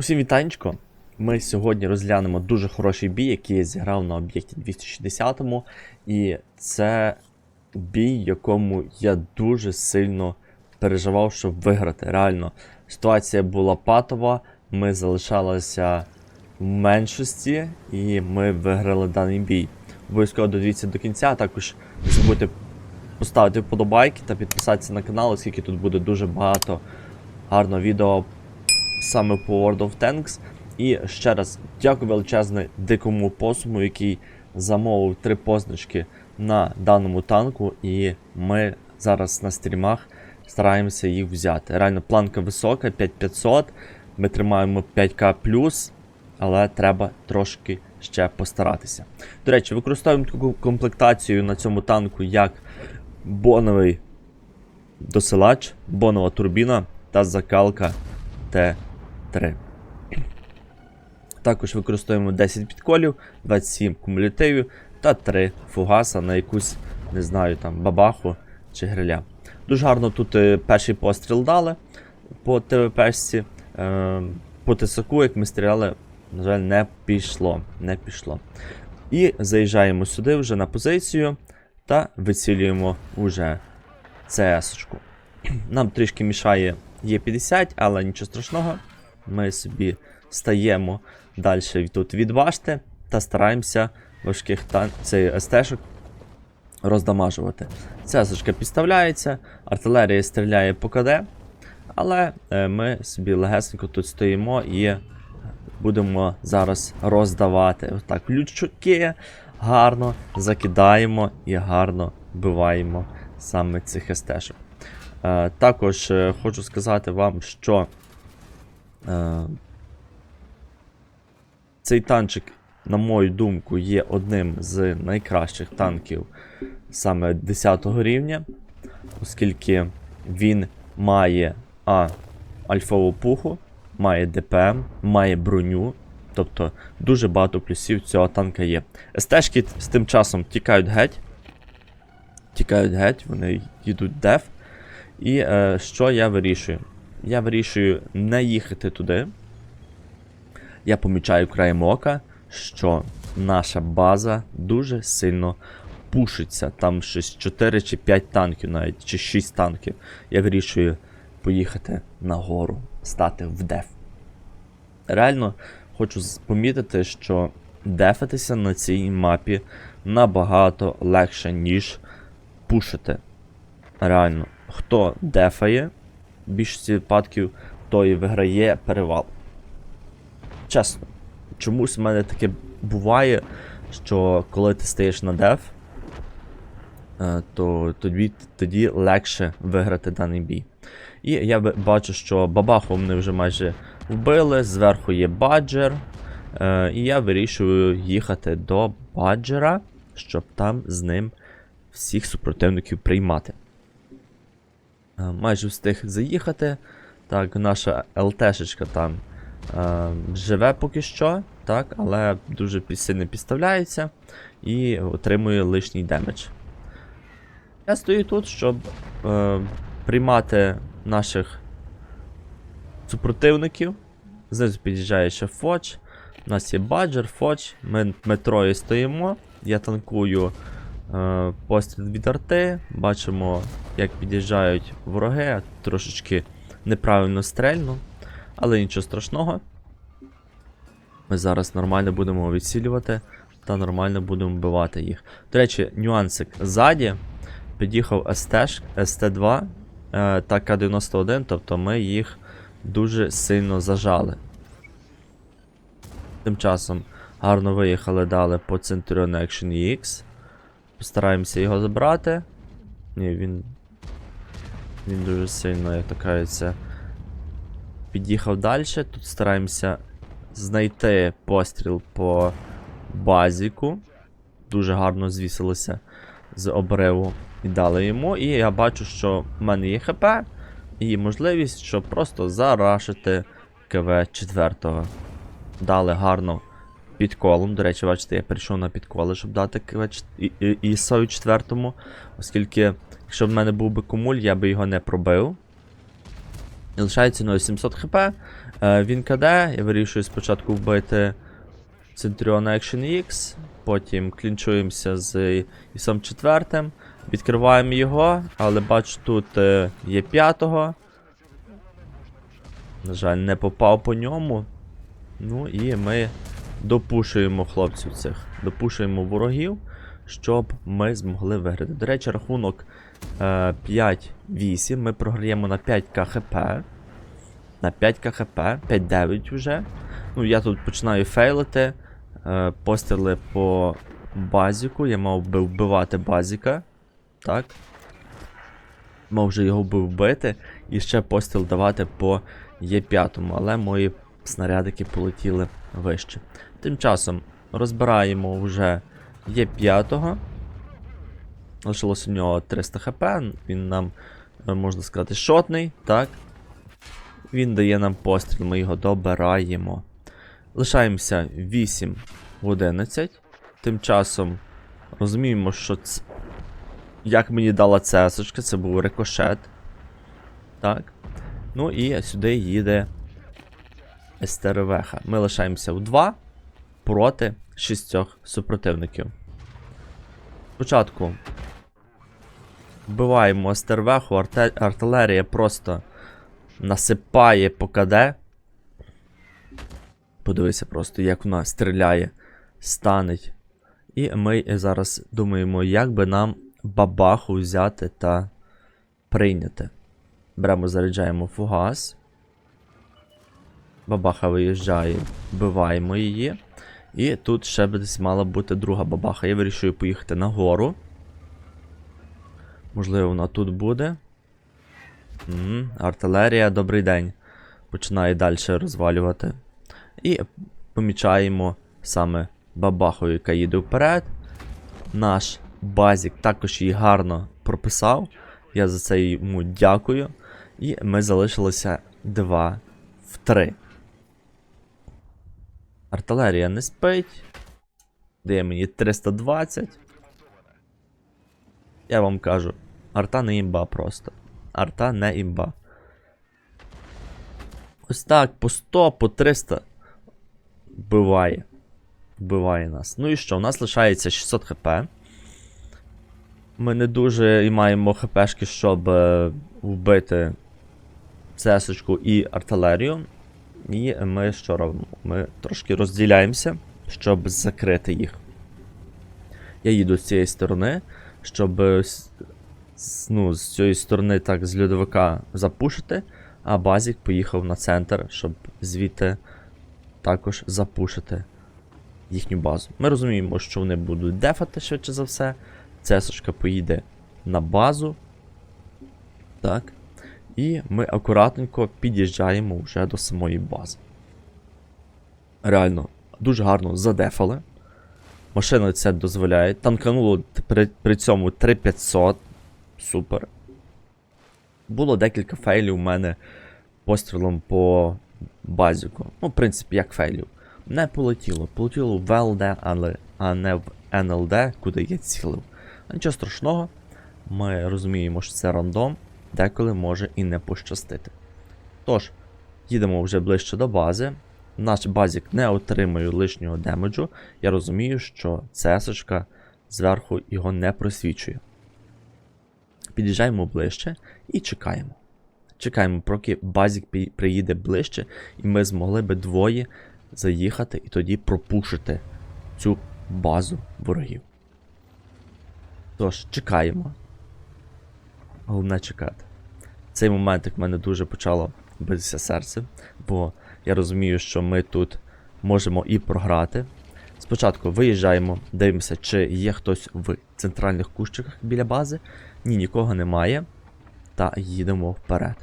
Усім вітанечко. Ми сьогодні розглянемо дуже хороший бій, який я зіграв на об'єкті 260 І це бій, якому я дуже сильно переживав, щоб виграти. Реально, ситуація була патова, ми залишалися в меншості, і ми виграли даний бій. Обов'язково додивіться до кінця, також не забудьте поставити вподобайки та підписатися на канал, оскільки тут буде дуже багато гарного відео саме по World of Tanks. І ще раз дякую величезне дикому посуму, який замовив три позначки на даному танку, і ми зараз на стрімах стараємося їх взяти. Реально планка висока, 5500. Ми тримаємо 5К, але треба трошки ще постаратися. До речі, використовуємо таку комплектацію на цьому танку як боновий досилач, бонова турбіна та закалка Т3. Також використовуємо 10 підколів, 27 кумулятивів та 3 фугаса на якусь, не знаю, там, бабаху чи гриля. Дуже гарно тут е, перший постріл дали по ТВПшці. Е, по тисаку, як ми стріляли, на жаль, не пішло. Не пішло. І заїжджаємо сюди вже на позицію та вицілюємо уже ЦС-очку. Нам трішки мішає Є50, але нічого страшного. Ми собі стаємо далі тут від башти та стараємося важких тан... цей СТ-шок роздамажувати. Цесочка підставляється, артилерія стріляє по КД, але е, ми собі легесенько тут стоїмо і будемо зараз роздавати. Отак лючуки гарно закидаємо і гарно вбиваємо саме цих СТ-шок. Е, також е, хочу сказати вам, що е, цей танчик, на мою думку, є одним з найкращих танків саме 10 рівня, оскільки він має А. Альфову пуху, має ДПМ, має броню. Тобто дуже багато плюсів цього танка є. СТшки з тим часом тікають геть. Тікають геть, вони їдуть деф. І е, що я вирішую? Я вирішую не їхати туди. Я помічаю краєм ока, що наша база дуже сильно пушиться. Там щось 4 чи 5 танків, навіть чи 6 танків. Я вирішую поїхати нагору, стати в деф. Реально хочу помітити, що дефатися на цій мапі набагато легше, ніж пушити. Реально, хто дефає, більшості випадків, той виграє перевал. Чесно, чомусь в мене таке буває, що коли ти стаєш на деф, е, то тоді, тоді легше виграти даний бій. І я бачу, що бабаху вони вже майже вбили, зверху є баджер. Е, і я вирішую їхати до баджера, щоб там з ним всіх супротивників приймати. Е, майже встиг заїхати. Так, наша ЛТшечка там е, живе поки що, так, але дуже сильно підставляється і отримує лишній демедж. Я стою тут, щоб е, приймати наших супротивників. Знизу під'їжджає ще Фоч. У нас є баджер, Фоч. Ми, ми троє стоїмо. Я танкую постріл від арти. Бачимо, як під'їжджають вороги. Трошечки неправильно стрельну. Але нічого страшного. Ми зараз нормально будемо відсілювати та нормально будемо вбивати їх. До речі, нюансик ззаді під'їхав СТ, СТ2 е, та К91, тобто ми їх дуже сильно зажали. Тим часом гарно виїхали дали по Centurion Action EX. Постараємося його забрати. Ні, він. Він дуже сильно, як то кажеться, під'їхав далі. Тут стараємося знайти постріл по базіку. Дуже гарно звісилося з обриву і дали йому. І я бачу, що в мене є ХП і можливість, щоб просто зарашити КВ 4. Дали гарно підколом. До речі, бачите, я перейшов на підколи, щоб дати ІСОю 4. Оскільки, якщо в мене був би кумуль, я би його не пробив. І лишається ну, 700 хп. Е, він КД, я вирішую спочатку вбити Центріона Action X, потім клінчуємося з Ісом 4, відкриваємо його, але бачу, тут е, є п'ятого. На жаль, не попав по ньому. Ну і ми допушуємо хлопців цих, допушуємо ворогів, щоб ми змогли виграти. До речі, рахунок е, 5-8. Ми програємо на 5 КХП. На 5 КХП, 5-9 вже. Ну, я тут починаю фейлити. Е, постріли по базіку. Я мав би вбивати базіка. Так. Мав вже його би вбити. І ще постріл давати по Є5, але мої снарядики полетіли вище. Тим часом розбираємо вже Є5. Лишилось у нього 300 хп. Він нам, е, можна сказати, шотний, так. Він дає нам постріл, ми його добираємо. Лишаємося 8 в 11. Тим часом розуміємо, що ц... як мені дала цесочка, це був рикошет. Так. Ну і сюди їде СТРВХ. Ми лишаємося в 2 проти 6 супротивників. Спочатку вбиваємо СТРВХу, арте... артилерія просто насипає по КД. Подивися просто, як вона стріляє, станеть. І ми зараз думаємо, як би нам бабаху взяти та прийняти. Беремо, заряджаємо фугас. Бабаха виїжджає, вбиваємо її. І тут ще десь мала бути друга бабаха. Я вирішую поїхати нагору. Можливо, вона тут буде. М, Артилерія, добрий день. Починає далі розвалювати. І помічаємо саме бабаху, яка їде вперед. Наш базік також її гарно прописав. Я за це йому дякую. І ми залишилися 2 в 3. Артилерія не спить. Дає мені 320. Я вам кажу, арта не імба просто. Арта не імба. Ось так, по 100, по 300 вбиває. Вбиває нас. Ну і що? У нас лишається 600 хп. Ми не дуже і маємо хпшки, щоб е, вбити цесочку і артилерію. І ми що робимо? Ми трошки розділяємося, щоб закрити їх. Я їду з цієї сторони, щоб ну, з цієї сторони так з льодовика запушити, а базік поїхав на центр, щоб звідти також запушити їхню базу. Ми розуміємо, що вони будуть дефати швидше за все. Цесочка поїде на базу. Так. І ми акуратненько під'їжджаємо вже до самої бази. Реально, дуже гарно задефали. Машина це дозволяє. Танкануло при, при цьому 3500. Супер. Було декілька фейлів у мене пострілом по базіку. Ну, в принципі, як фейлів. Не полетіло. Полетіло в ЛД, а не в НЛД, куди я цілив. Нічого страшного. Ми розуміємо, що це рандом, деколи може і не пощастити. Тож, їдемо вже ближче до бази. Наш базік не отримує лишнього демеджу. Я розумію, що цесочка зверху його не просвічує. Під'їжджаємо ближче і чекаємо. Чекаємо, поки базік приїде ближче, і ми змогли би двоє заїхати і тоді пропушити цю базу ворогів. Тож, чекаємо. Головне чекати. В цей момент як в мене дуже почало битися серце, бо я розумію, що ми тут можемо і програти. Спочатку виїжджаємо, дивимося, чи є хтось в центральних кущиках біля бази. Ні, нікого немає. Та їдемо вперед.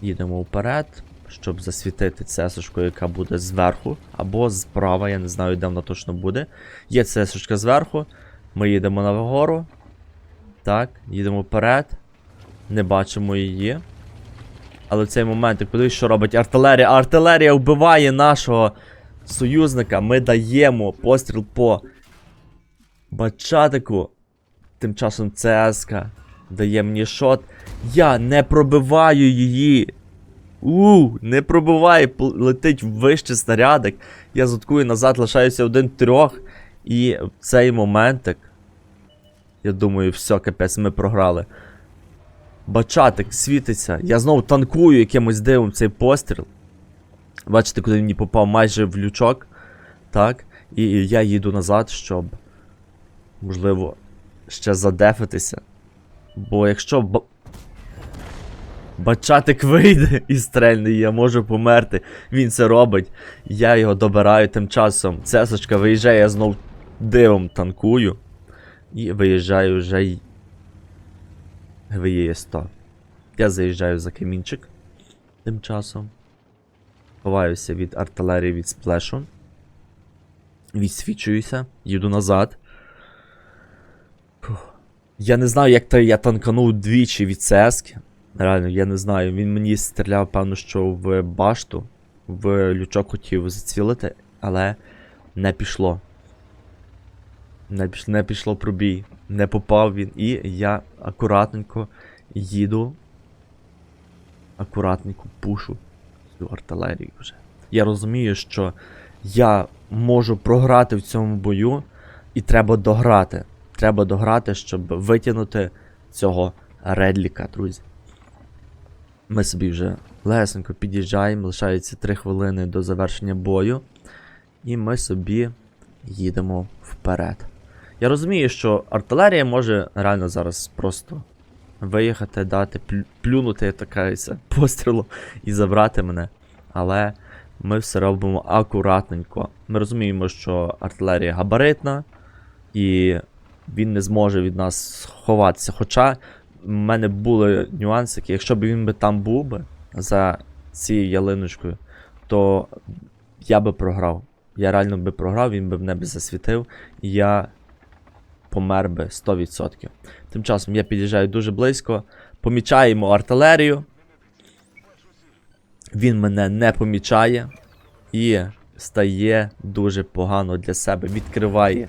Їдемо вперед, щоб засвітити цесочку, яка буде зверху, або справа, я не знаю, де вона точно буде. Є цесочка зверху. Ми їдемо на нагору. Так, їдемо вперед. Не бачимо її. Але в цей момент, як подивись, що робить артилерія. Артилерія вбиває нашого союзника. Ми даємо постріл по Бачатику. Тим часом ЦСК дає мені шот. Я не пробиваю її. У, не пробиває, летить вище снарядик. Я заткую назад, лишаюся один трьох. І в цей моментик. Я думаю, все, капець, ми програли. Бачатик світиться. Я знову танкую якимось дивом цей постріл. Бачите, куди мені попав майже в лючок. Так. І я їду назад, щоб. Можливо, ще задефитися. Бо якщо ба... бачатик вийде і стрельне, я можу померти. Він це робить. Я його добираю тим часом. Цесочка виїжджає, я знов дивом танкую. І виїжджаю вже й. ГВЄ 100. Я заїжджаю за камінчик. Тим часом. Ховаюся від артилерії від сплешу. Відсвічуюся, їду назад. Фух. Я не знаю, як то я танканув двічі від ЦСК. Реально, я не знаю. Він мені стріляв, певно, що в башту, в лючок хотів зацілити, але не пішло. Не пішло, не пішло пробій. Не попав він. І я акуратненько їду. Акуратненько пушу цю артилерію вже. Я розумію, що я можу програти в цьому бою, і треба дограти. Треба дограти, щоб витягнути цього редліка, друзі. Ми собі вже легесенько під'їжджаємо, лишається 3 хвилини до завершення бою. І ми собі їдемо вперед. Я розумію, що артилерія може реально зараз просто виїхати, дати, плюнути така пострілу і забрати мене. Але ми все робимо акуратненько. Ми розуміємо, що артилерія габаритна, і він не зможе від нас сховатися. Хоча в мене були нюансики, якщо б він би там був би за цією ялиночкою, то я би програв. Я реально би програв, він би небі засвітив, і я помер би 100%. Тим часом я під'їжджаю дуже близько, помічаємо артилерію. Він мене не помічає і стає дуже погано для себе. Відкриває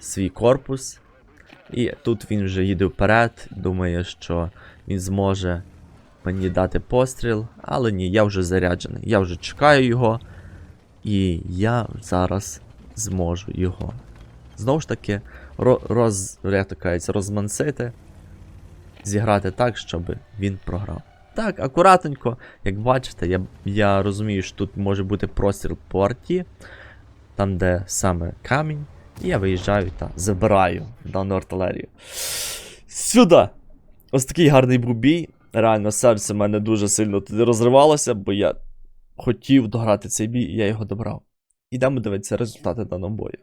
свій корпус. І тут він вже їде вперед, думає, що він зможе мені дати постріл, але ні, я вже заряджений. Я вже чекаю його, і я зараз зможу його. Знову ж таки, роз, кажеться, розмансити, зіграти так, щоб він програв. Так, акуратненько, як бачите, я, я розумію, що тут може бути простріл по арті, там, де саме камінь. І я виїжджаю та забираю дану артилерію. Сюди! Ось такий гарний був бій. Реально, серце в мене дуже сильно туди розривалося, бо я хотів дограти цей бій, і я його добрав. Ідемо дивитися результати даного бою.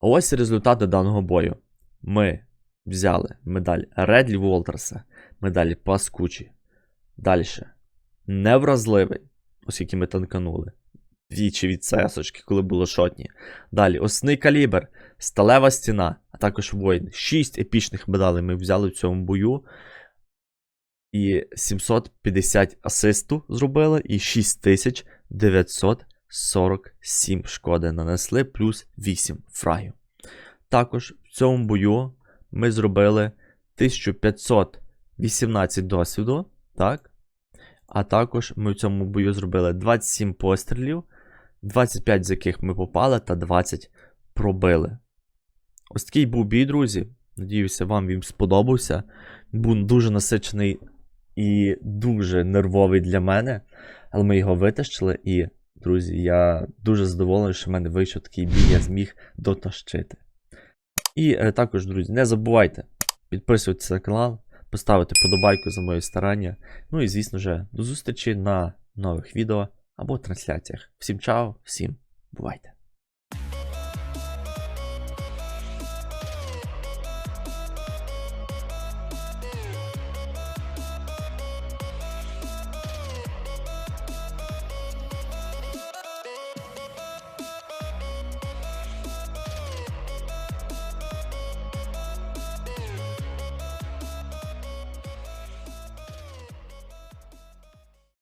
Ось результати даного бою. Ми взяли медаль Редлі Волтерса, медаль Паскучі. Далі. Невразливий, оскільки ми танканули. Двічі від цесочки, коли було шотні. Далі осний калібр, сталева стіна, а також воїн. Шість епічних медалей ми взяли в цьому бою. І 750 асисту зробили, і 6947 шкоди нанесли, плюс 8 фрагів. Також в цьому бою ми зробили 1518 досвіду, так? А також ми в цьому бою зробили 27 пострілів, 25 з яких ми попали, та 20 пробили. Ось такий був бій, друзі. Надіюся, вам він сподобався. Був дуже насичений і дуже нервовий для мене. Але ми його витащили, і, друзі, я дуже задоволений, що в мене вийшов такий бій, я зміг дотащити. І е, також, друзі, не забувайте підписуватися на канал, поставити подобайку за мої старання. Ну і, звісно ж, до зустрічі на нових відео або трансляціях. Всім чао, всім бувайте!